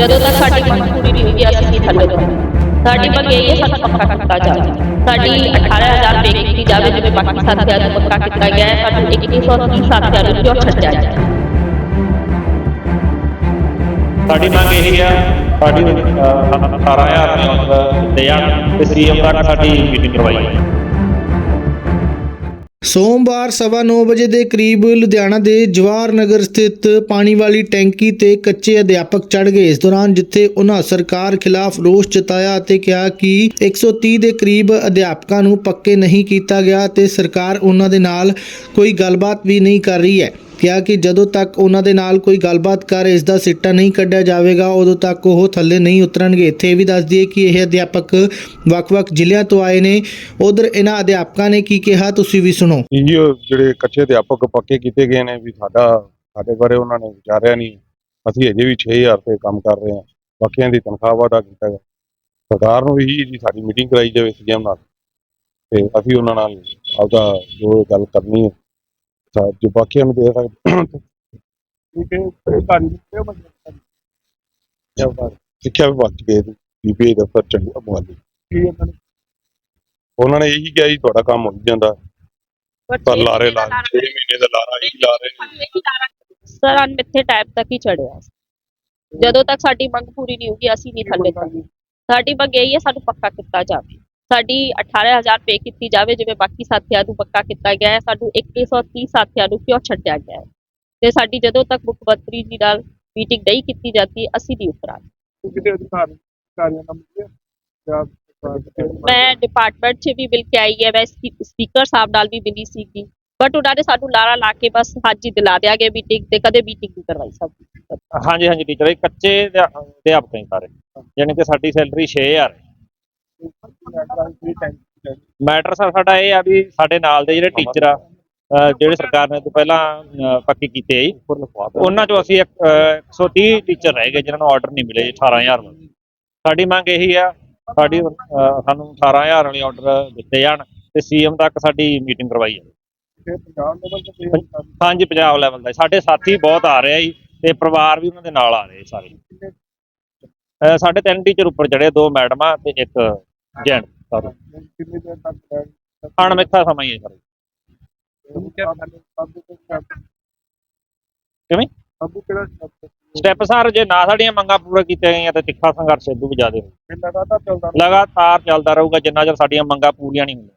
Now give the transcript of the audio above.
ਜਦੋਂ ਤੱਕ ਸਾਡੀ ਮੰਗ ਪੂਰੀ ਨਹੀਂ ਹੋਈ ਅਸੀਂ ਨਹੀਂ ਥੱਲੇ ਤੋਂ ਸਾਡੀ ਮੰਗ ਇਹ ਹੈ ਸਾਨੂੰ ਪੱਕਾ ਕੀਤਾ ਜਾਵੇ। ਸਾਡੀ 18000 ਰੁਪਏ ਕੀਤੀ ਜਾਵੇ ਜਿਵੇਂ ਬਾਕੀ ਸਾਥੀਆਂ ਨੂੰ ਪੱਕਾ ਕੀਤਾ ਗਿਆ ਹੈ, ਸਾਨੂੰ 2130 ਸਾਥੀਆਂ ਨੂੰ ਕਿਉਂ ਛੱਡਿਆ ਜਾਵੇ ਸਾਡੀ ਮੰਗ ਇਹ ਆ, ਸਾਡੀ 18000 ਰੁਪਏ ਦਿੱਤੇ ਜਾਣ ਤੇ ਸੀਐਮ ਤੱਕ ਸਾਡੀ ਮੀਟਿੰਗ ਕਰਵਾਈ। ਸੋਮਵਾਰ ਸਵਾ ਨੌ ਵਜੇ ਦੇ ਕਰੀਬ ਲੁਧਿਆਣਾ ਦੇ ਜਵਾਹਰ ਨਗਰ ਸਥਿਤ ਪਾਣੀ ਵਾਲੀ ਟੈਂਕੀ ਤੇ ਕੱਚੇ ਅਧਿਆਪਕ ਚੜ ਗਏ। ਇਸ ਦੌਰਾਨ ਜਿੱਥੇ ਉਹਨਾਂ ਸਰਕਾਰ ਖਿਲਾਫ ਰੋਸ ਜਤਾਇਆ ਅਤੇ ਕਿਹਾ ਕਿ 130 ਦੇ ਕਰੀਬ ਅਧਿਆਪਕਾਂ ਨੂੰ ਪੱਕੇ ਨਹੀਂ ਕੀਤਾ ਗਿਆ ਤੇ ਸਰਕਾਰ ਉਹਨਾਂ ਦੇ ਨਾਲ ਕੋਈ ਗੱਲਬਾਤ ਵੀ ਨਹੀਂ ਕਰ ਰਹੀ ਹੈ। ਕਿਹਾ ਕਿ ਜਦੋਂ ਤੱਕ ਉਹਨਾਂ ਦੇ ਨਾਲ ਕੋਈ ਗੱਲਬਾਤ ਕਰ ਇਸ ਦਾ ਸਿੱਟਾ ਨਹੀਂ ਕੱਢਿਆ ਜਾਵੇਗਾ, ਉਦੋਂ ਤੱਕ ਉਹ ਥੱਲੇ ਨਹੀਂ ਉਤਰਨਗੇ। ਇੱਥੇ ਵੀ ਦੱਸ ਦਈਏ ਕਿ ਇਹ ਅਧਿਆਪਕ ਵੱਖ-ਵੱਖ ਜ਼ਿਲ੍ਹਿਆਂ ਤੋਂ ਆਏ ਨੇ। ਉਧਰ ਇਹਨਾਂ ਅਧਿਆਪਕਾਂ ਨੇ ਕੀ ਕਿਹਾ, ਤੁਸੀਂ ਵੀ ਸੁਣੋ। ਜੀ ਉਹ ਜਿਹੜੇ ਕੱਚੇ ਅਧਿਆਪਕ ਪੱਕੇ ਕੀਤੇ ਗਏ ਨੇ ਵੀ ਸਾਡਾ, ਸਾਡੇ ਬਾਰੇ ਉਹਨਾਂ ਨੇ ਵਿਚਾਰਿਆ ਨਹੀਂ। ਅਸੀਂ ਅਜੇ ਵੀ 6000 ਤੇ ਕੰਮ ਕਰ ਰਹੇ ਹਾਂ। ਬਾਕੀਆਂ ਦੀ ਤਨਖਾਹ ਵਾਧਾ ਕੀਤਾ ਗਿਆ। ਸਰਕਾਰ ਨੂੰ ਵੀ ਜੀ ਸਾਡੀ ਮੀਟਿੰਗ ਕਰਾਈ ਜਾਵੇ ਸੀਐਮ ਨਾਲ। ਤੇ ਅਸੀਂ ਉਹਨਾਂ ਨਾਲ ਆਪਦਾ ਜੋ ਗੱਲ ਕਰਨੀ ਹੈ ਤਾਂ ਜੋ ਬਾਕੀਆਂ ਨੂੰ ਦੇ ਸਕਦੇ ਠੀਕ ਹੈ ਸਿੱਖਿਆ ਵਿਭਾਗ ਗਏ ਪੀਪੀਏ ਦਫ਼ਤਰ ਚੰਡੀਗੜ੍ਹ ਮੁਹਾਲੀ ਉਹਨਾਂ ਨੇ ਇਹੀ ਕਿਹਾ ਜੀ ਤੁਹਾਡਾ ਕੰਮ ਹੋ ਜਾਂਦਾ। ਪਰ ਲਾਰੇ ਲਾ 6 ਮਹੀਨੇ ਦਾ ਲਾਰਾ ਹੀ ਲਾ ਰਹੇ ਨੇ। ਸਰ ਅਨ ਮਿੱਥੇ ਟਾਈਪ ਤੱਕ ਹੀ ਚੜਿਆ। ਜਦੋਂ ਤੱਕ ਸਾਡੀ ਮੰਗ ਪੂਰੀ ਨਹੀਂ ਹੋਊਗੀ ਅਸੀਂ ਨਹੀਂ ਥੱਲੇ ਤੋਂ ਸਾਡੀ ਮੰਗ ਇਹ ਹੈ ਸਾਨੂੰ ਪੱਕਾ ਕੀਤਾ ਜਾਵੇ। ਸਾਡੀ 18000 ਪੇ ਕੀਤੀ ਜਾਵੇ ਜਿਵੇਂ ਬਾਕੀ ਸਾਥੀਆਂ ਨੂੰ ਪੱਕਾ ਕੀਤਾ ਗਿਆ ਹੈ ਸਾਨੂੰ 2130 ਸਾਥੀਆਂ ਨੂੰ ਕਿਉਂ ਛੱਡਿਆ ਗਿਆ ਹੈ? ਤੇ ਸਾਡੀ ਜਦੋਂ ਤੱਕ ਮੁੱਖ ਮੰਤਰੀ ਜੀ ਨਾਲ ਮੀਟਿੰਗ ਨਹੀਂ ਕੀਤੀ ਜਾਂਦੀ ਅਸੀਂ ਨਹੀਂ ਉਤਰਾਂਗੇ। ਕਿਤੇ ਅਧਿਕਾਰੀ ਅਧਿਕਾਰੀਆਂ ਨਾਲ ਮਿਲੇ ਜਾਂ ਮੈਂ ਡਿਪਾਰਟਮੈਂਟ 'ਚ ਵੀ ਮਿਲ ਕੇ ਆਈ ਹੈ ਮੈਂ ਸਪੀਕਰ ਸਾਹਿਬ ਨਾਲ ਵੀ ਮਿਲੀ ਸੀਗੀ। ਬਟ ਉਹਨਾਂ ਨੇ ਸਾਨੂੰ ਲਾਰਾ ਲਾ ਕੇ ਬਸ ਹਾਜੀ ਦਿਲਾ ਦਿਆਗੇ ਮੀਟਿੰਗ ਤੇ ਕਦੇ ਮੀਟਿੰਗ ਨਹੀਂ ਕਰਵਾਈ ਸਾਡੀ ਹਾਂਜੀ ਹਾਂਜੀ ਟੀਚਰ ਇਹ ਕੱਚੇ ਅਧਿਆ- ਅਧਿਆਪਕ ਨੇ ਸਾਰੇ। ਯਾਨੀ ਕਿ ਸਾਡੀ ਸੈਲਰੀ 6000 ਹੈ। ਮੈਟਰ ਸਰ ਸਾਡਾ ਇਹ ਆ ਵੀ ਸਾਡੇ ਨਾਲ ਦੇ ਜਿਹੜੇ ਟੀਚਰ ਆ ਅਹ ਜਿਹੜੇ ਸਰਕਾਰ ਨੇ ਤੋਂ ਪਹਿਲਾਂ ਅਹ ਪੱਕੇ ਕੀਤੇ ਆ ਜੀ। ਉਹਨਾਂ ਚੋਂ ਅਸੀਂ ਇੱਕ, ਅਹ 130 ਟੀਚਰ ਰਹਿ ਗਏ ਜਿਨ੍ਹਾਂ ਨੂੰ ਆਰਡਰ ਨਹੀਂ ਮਿਲੇ ਜੀ 18000 ਵਾਲੇ। ਸਾਡੀ ਮੰਗ ਇਹੀ ਆ ਸਾਡੀ ਅਹ ਸਾਨੂੰ 18000 ਵਾਲੇ ਆਰਡਰ ਦਿੱਤੇ ਜਾਣ ਤੇ ਸੀਐਮ ਤੱਕ ਸਾਡੀ ਮੀਟਿੰਗ ਕਰਵਾਈ ਜਾਵੇ। ਹਾਂਜੀ ਪੰਜਾਬ ਲੈਵਲ ਦਾ ਸਾਡੇ ਸਾਥੀ ਬਹੁਤ ਆ ਰਹੇ ਆ ਜੀ ਤੇ ਪਰਿਵਾਰ ਵੀ ਉਹਨਾਂ ਦੇ ਨਾਲ ਆ ਰਹੇ ਸਾਰੇ। ਅਹ ਸਾਡੇ ਤਿੰਨ ਟੀਚਰ ਉੱਪਰ ਚੜੇ ਦੋ ਮੈਡਮਾਂ ਤੇ ਇੱਕ ਜੈਂਟ ਸਰ ਅਣਮਿੱਥਾ ਸਮਾਂ ਹੀ ਹੈ ਸਰ। ਕਿਵੇਂ? ਸਟੈਪ ਸਰ ਜੇ ਨਾ ਸਾਡੀਆਂ ਮੰਗਾਂ ਪੂਰਾ ਕੀਤੀਆਂ ਗਈਆਂ ਤਾਂ ਤਿੱਖਾ ਸੰਘਰਸ਼ ਇਦੋਂ ਵੀ ਜ਼ਿਆਦਾ ਹੋਊ। ਲਗਾਤਾਰ ਚੱਲਦਾ ਰਹੂਗਾ ਜਿੰਨਾ ਚਿਰ ਸਾਡੀਆਂ ਮੰਗਾਂ ਪੂਰੀਆਂ ਨਹੀਂ ਹੁੰਦੀਆਂ।